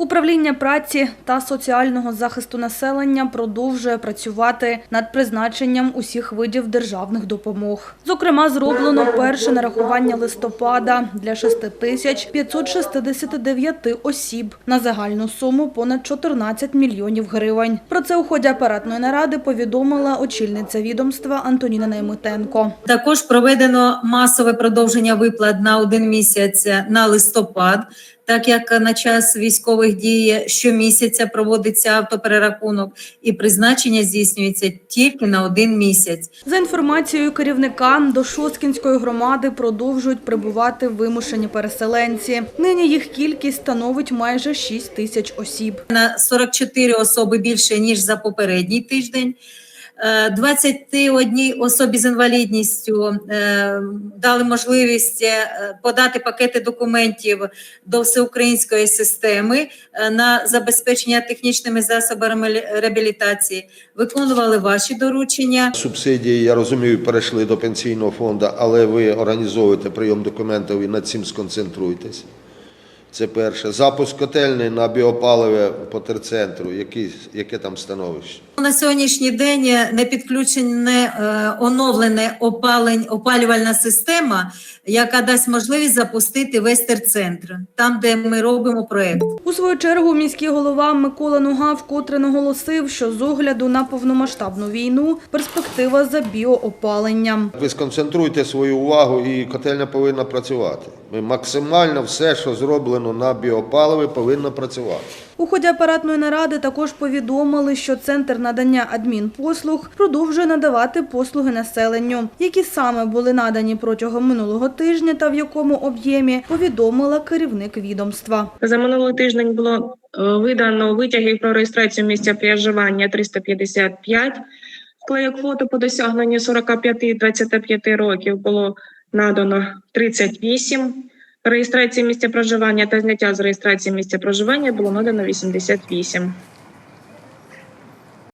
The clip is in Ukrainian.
Управління праці та соціального захисту населення продовжує працювати над призначенням усіх видів державних допомог. Зокрема, зроблено перше нарахування листопада для 6 тисяч 569 осіб на загальну суму понад 14 мільйонів гривень. Про це у ході апаратної наради повідомила очільниця відомства Антоніна Наймитенко. Також проведено масове продовження виплат на один місяць на листопад, так як на час військових дій щомісяця проводиться автоперерахунок і призначення здійснюється тільки на один місяць. За інформацією керівника, до Шосткінської громади продовжують прибувати вимушені переселенці. Нині їх кількість становить майже 6 тисяч осіб. На 44 особи більше ніж за попередній тиждень. Е, 21 особі з інвалідністю е, дали можливість е, подати пакети документів до всеукраїнської системи е, на забезпечення технічними засобами реабілітації. Виконували ваші доручення. Субсидії, я розумію, перейшли до пенсійного фонду, але ви організовуєте прийом документів і над цим сконцентруйтесь. Це перше. Запуск котельний на біопаливе по терцентру. Які, яке там становище? На сьогоднішній день не підключене е, оновлене опалень, опалювальна система, яка дасть можливість запустити весь терцентр, там, де ми робимо проект. У свою чергу міський голова Микола Нуга вкотре наголосив, що з огляду на повномасштабну війну перспектива за біоопаленням. Ви сконцентруйте свою увагу, і котельня повинна працювати. Ми максимально все, що зроблено на біопаливі, повинно працювати. У ході апаратної наради також повідомили, що центр надання адмінпослуг продовжує надавати послуги населенню, які саме були надані протягом минулого тижня та в якому об'ємі повідомила керівник відомства. За минулий тиждень було е, видано витягів про реєстрацію місця проживання 355. Вклеїк фото по досягненню 45-25 років було надано 38. Реєстрації місця проживання та зняття з реєстрації місця проживання було надано 88.